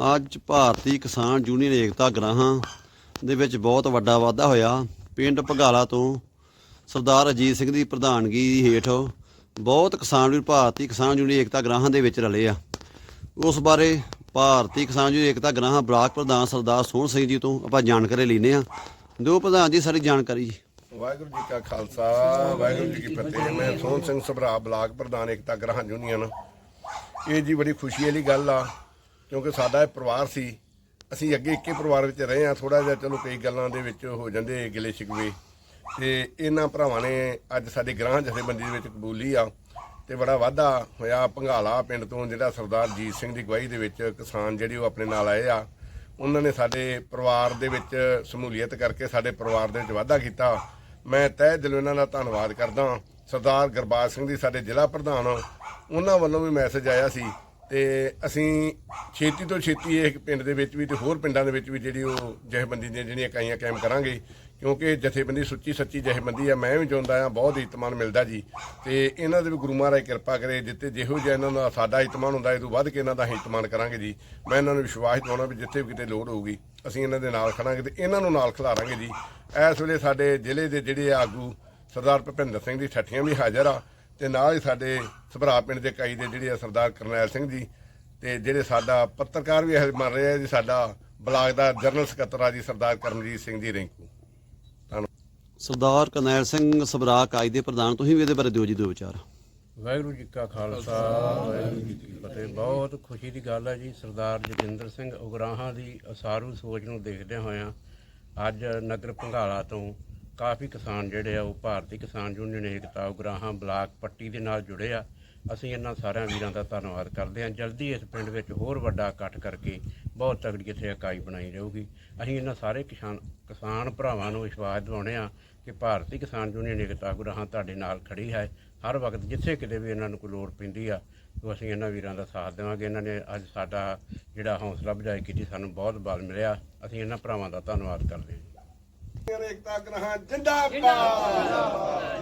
ਅੱਜ ਭਾਰਤੀ ਕਿਸਾਨ ਯੂਨੀਅਨ ਏਕਤਾ ਗਰਾਹਾਂ ਦੇ ਵਿੱਚ ਬਹੁਤ ਵੱਡਾ ਵਾਧਾ ਹੋਇਆ। ਪਿੰਡ ਭਗਾਲਾ ਤੋਂ ਸਰਦਾਰ ਅਜੀਤ ਸਿੰਘ ਦੀ ਪ੍ਰਧਾਨਗੀ ਹੇਠ ਬਹੁਤ ਕਿਸਾਨ ਵੀ ਭਾਰਤੀ ਕਿਸਾਨ ਯੂਨੀਅਨ ਏਕਤਾ ਗਰਾਹਾਂ ਦੇ ਵਿੱਚ ਰਲੇ ਆ। ਉਸ ਬਾਰੇ ਭਾਰਤੀ ਕਿਸਾਨ ਯੂਨੀਅਨ ਏਕਤਾ ਗਰਾਹਾਂ ਬਲਾਕ ਪ੍ਰਧਾਨ ਸਰਦਾਰ ਸੋਹਣ ਸਿੰਘ ਜੀ ਤੋਂ ਆਪਾਂ ਜਾਣਕਾਰੀ ਲੈਨੇ ਆ ਦੋ ਪ੍ਰਧਾਨ ਜੀ, ਸਾਰੀ ਜਾਣਕਾਰੀ ਜੀ। ਵਾਹਿਗੁਰੂ ਜੀ ਕਾ ਖਾਲਸਾ, ਵਾਹਿਗੁਰੂ ਜੀ ਕੀ ਫਤਿਹ। ਮੈਂ ਸੋਹਣ ਸਿੰਘ ਸਭਰਾ ਬਲਾਕ ਪ੍ਰਧਾਨ ਏਕਤਾ ਗ੍ਰਹਿ ਯੂਨੀਅਨ। ਇਹ ਜੀ ਬੜੀ ਖੁਸ਼ੀ ਵਾਲੀ ਗੱਲ ਆ। ਕਿਉਂਕਿ ਸਾਡਾ ਇਹ ਪਰਿਵਾਰ ਸੀ, ਅਸੀਂ ਅੱਗੇ ਇੱਕੇ ਪਰਿਵਾਰ ਵਿੱਚ ਰਹੇ ਹਾਂ ਥੋੜਾ ਜਿਹਾ ਚਲੋ ਕਈ ਗੱਲਾਂ ਦੇ ਵਿੱਚ ਹੋ ਜਾਂਦੇ ਗਿਲੇ ਸ਼ਿਕਵੇ। ਤੇ ਇਹਨਾਂ ਭਰਾਵਾਂ ਨੇ ਅੱਜ ਸਾਡੇ ਗ੍ਰਹਿ ਜਥੇਬੰਦੀ ਦੇ ਵਿੱਚ ਕਬੂਲੀ ਆ ਤੇ ਬੜਾ ਵਾਧਾ ਹੋਇਆ। ਭੰਗਾਲਾ ਪਿੰਡ ਤੋਂ ਜਿਹੜਾ ਸਰਦਾਰ ਜੀਤ ਸਿੰਘ ਦੀ ਗਵਾਹੀ ਦੇ ਵਿੱਚ ਕਿਸਾਨ ਜਿਹੜੇ ਉਹ ਆਪਣੇ ਨਾਲ ਆਏ ਆ, ਉਹਨਾਂ ਨੇ ਸਾਡੇ ਪਰਿਵਾਰ ਦੇ ਵਿੱਚ ਸਮੂਲੀਅਤ ਕਰਕੇ ਸਾਡੇ ਪਰਿਵਾਰ ਦੇ ਵਿੱਚ ਵਾਧਾ ਕੀਤਾ। ਮੈਂ ਤਹਿ ਦਿਲੋਂ ਇਹਨਾਂ ਦਾ ਧੰਨਵਾਦ ਕਰਦਾ ਸਰਦਾਰ ਗੁਰਬਾਜ ਸਿੰਘ ਦੀ ਸਾਡੇ ਜ਼ਿਲ੍ਹਾ ਪ੍ਰਧਾਨ ਉਹਨਾਂ ਵੱਲੋਂ ਵੀ ਮੈਸੇਜ ਆਇਆ ਸੀ ਤੇ ਅਸੀਂ ਛੇਤੀ ਤੋਂ ਛੇਤੀ ਇਹ ਪਿੰਡ ਦੇ ਵਿੱਚ ਵੀ ਤੇ ਹੋਰ ਪਿੰਡਾਂ ਦੇ ਵਿੱਚ ਵੀ ਜਿਹੜੀ ਉਹ ਜਥੇਬੰਦੀ ਦੀਆਂ ਜਿਹੜੀਆਂ ਇਕਾਈਆਂ ਕਾਇਮ ਕਰਾਂਗੇ, ਕਿਉਂਕਿ ਜਥੇਬੰਦੀ ਸੁੱਚੀ ਸੱਚੀ ਜਥੇਬੰਦੀ ਆ, ਮੈਂ ਵੀ ਚਾਹੁੰਦਾ ਆ ਬਹੁਤ ਇਤਮਾਨ ਮਿਲਦਾ ਜੀ। ਤੇ ਇਹਨਾਂ ਦੇ ਵੀ ਗੁਰੂ ਮਹਾਰਾਜ ਕਿਰਪਾ ਕਰੇ ਜਿੱਤੇ ਜਿਹੋ ਜਿਹਾ ਇਹਨਾਂ ਦਾ ਸਾਡਾ ਇਤਮਾਨ ਹੁੰਦਾ, ਇਹ ਤੋਂ ਵੱਧ ਕੇ ਇਹਨਾਂ ਦਾ ਅਸੀਂ ਇਤਮਾਨ ਕਰਾਂਗੇ ਜੀ। ਮੈਂ ਇਹਨਾਂ ਨੂੰ ਵਿਸ਼ਵਾਸ ਦਿਵਾਉਣਾ ਵੀ ਜਿੱਥੇ ਵੀ ਕਿਤੇ ਲੋੜ ਹੋਊਗੀ, ਅਸੀਂ ਇਹਨਾਂ ਦੇ ਨਾਲ ਖੜਾਂਗੇ ਤੇ ਇਹਨਾਂ ਨੂੰ ਨਾਲ ਖਿਲਾਰਾਂਗੇ ਜੀ। ਇਸ ਵੇਲੇ ਸਾਡੇ ਜ਼ਿਲ੍ਹੇ ਦੇ ਜਿਹੜੇ ਆਗੂ ਸਰਦਾਰ ਭੁਪਿੰਦਰ ਸਿੰਘ ਦੀ ਠੱਠੀਆਂ ਵੀ ਹਾਜ਼ਰ ਆ ਤੇ ਨਾਲ ਹੀ ਸਾਡੇ ਸਭਰਾ ਪਿੰਡ ਦੇ ਕਾਈ ਦੇ ਜਿਹੜੇ ਆ ਸਰਦਾਰ ਕਰਨੈਲ ਸਿੰਘ ਜੀ ਤੇ ਜਿਹੜੇ ਸਾਡਾ ਪੱਤਰਕਾਰ ਵੀ ਇਹ ਮੰਨ ਰਹੇ ਆ ਜੀ ਸਾਡਾ ਬਲਾਕ ਦਾ ਜਨਰਲ ਸਕੱਤਰ ਆ ਜੀ ਸਰਦਾਰ ਕਰਮਜੀਤ ਸਿੰਘ ਜੀ ਰਿੰਕੂ। ਸਰਦਾਰ ਕਰਨੈਲ ਸਿੰਘ ਸਬਰਾ ਕਾਜ ਦੇ ਪ੍ਰਧਾਨ ਤੁਸੀਂ ਵੀ ਇਹਦੇ ਬਾਰੇ ਦਿਓ ਜੀ ਦੋ ਵਿਚਾਰ। ਵਾਹਿਗੁਰੂ ਜੀ ਕਾ ਖਾਲਸਾ ਵਾਹਿਗੁਰੂ ਜੀ ਕੀ ਫਤਿਹ। ਬਹੁਤ ਖੁਸ਼ੀ ਦੀ ਗੱਲ ਹੈ ਜੀ ਸਰਦਾਰ ਜਤਿੰਦਰ ਸਿੰਘ ਉਗਰਾਹਾਂ ਦੀ ਅਸਾਰੂ ਸੋਚ ਨੂੰ ਦੇਖਦਿਆਂ ਹੋਇਆਂ ਅੱਜ ਨਗਰ ਭੰਗਾਲਾ ਤੋਂ ਕਾਫੀ ਕਿਸਾਨ ਜਿਹੜੇ ਆ, ਉਹ ਭਾਰਤੀ ਕਿਸਾਨ ਯੂਨੀਅਨ ਏਕਤਾ ਉਗਰਾਹਾਂ ਬਲਾਕ ਪੱਟੀ ਦੇ ਨਾਲ ਜੁੜੇ ਆ। ਅਸੀਂ ਇਹਨਾਂ ਸਾਰਿਆਂ ਵੀਰਾਂ ਦਾ ਧੰਨਵਾਦ ਕਰਦੇ ਹਾਂ। ਜਲਦੀ ਇਸ ਪਿੰਡ ਵਿੱਚ ਹੋਰ ਵੱਡਾ ਇਕੱਠ ਕਰਕੇ ਬਹੁਤ ਤਗੜੀ ਇੱਥੇ ਇਕਾਈ ਬਣਾਈ ਜਾਊਗੀ। ਅਸੀਂ ਇਹਨਾਂ ਸਾਰੇ ਕਿਸਾਨ ਕਿਸਾਨ ਭਰਾਵਾਂ ਨੂੰ ਵਿਸ਼ਵਾਸ ਦਿਵਾਉਣੇ ਆ ਕਿ ਭਾਰਤੀ ਕਿਸਾਨ ਯੂਨੀਅਨ ਏਕਤਾ ਉਗਰਾਹਾਂ ਤੁਹਾਡੇ ਨਾਲ ਖੜੀ ਹੈ। ਹਰ ਵਕਤ ਜਿੱਥੇ ਕਿਤੇ ਵੀ ਇਹਨਾਂ ਨੂੰ ਕੋਈ ਲੋੜ ਪੈਂਦੀ ਆ ਤਾਂ ਅਸੀਂ ਇਹਨਾਂ ਵੀਰਾਂ ਦਾ ਸਾਥ ਦੇਵਾਂਗੇ। ਇਹਨਾਂ ਨੇ ਅੱਜ ਸਾਡਾ ਜਿਹੜਾ ਹੌਸਲਾ ਵਧਾਈ ਕੀਤੀ, ਸਾਨੂੰ ਬਹੁਤ ਬਲ ਮਿਲਿਆ। ਅਸੀਂ ਇਹਨਾਂ ਭਰਾਵਾਂ ਦਾ ਧੰਨਵਾਦ ਕਰਦੇ ਹਾਂ। ਏਕਤਾ ਗ੍ਰਹਿ ਜਿੰਦਾਬਾਦ।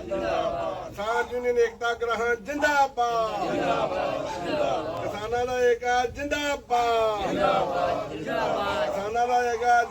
ਜਿੰਦਾਬਾਦ। ਕਿਸਾਨ ਯੂਨੀਅਨ ਏਕਤਾ ਗ੍ਰਹਿ ਜਿੰਦਾਬਾਦ। ਜਿੰਦਾਬਾਦ। ਕਿਸਾਨਾਂ ਦਾ ਏਕਾ ਜਿੰਦਾਬਾਦ। ਜਿੰਦਾਬਾਦ ਕਿਸਾਨਾਂ ਦਾ ਏਕਾ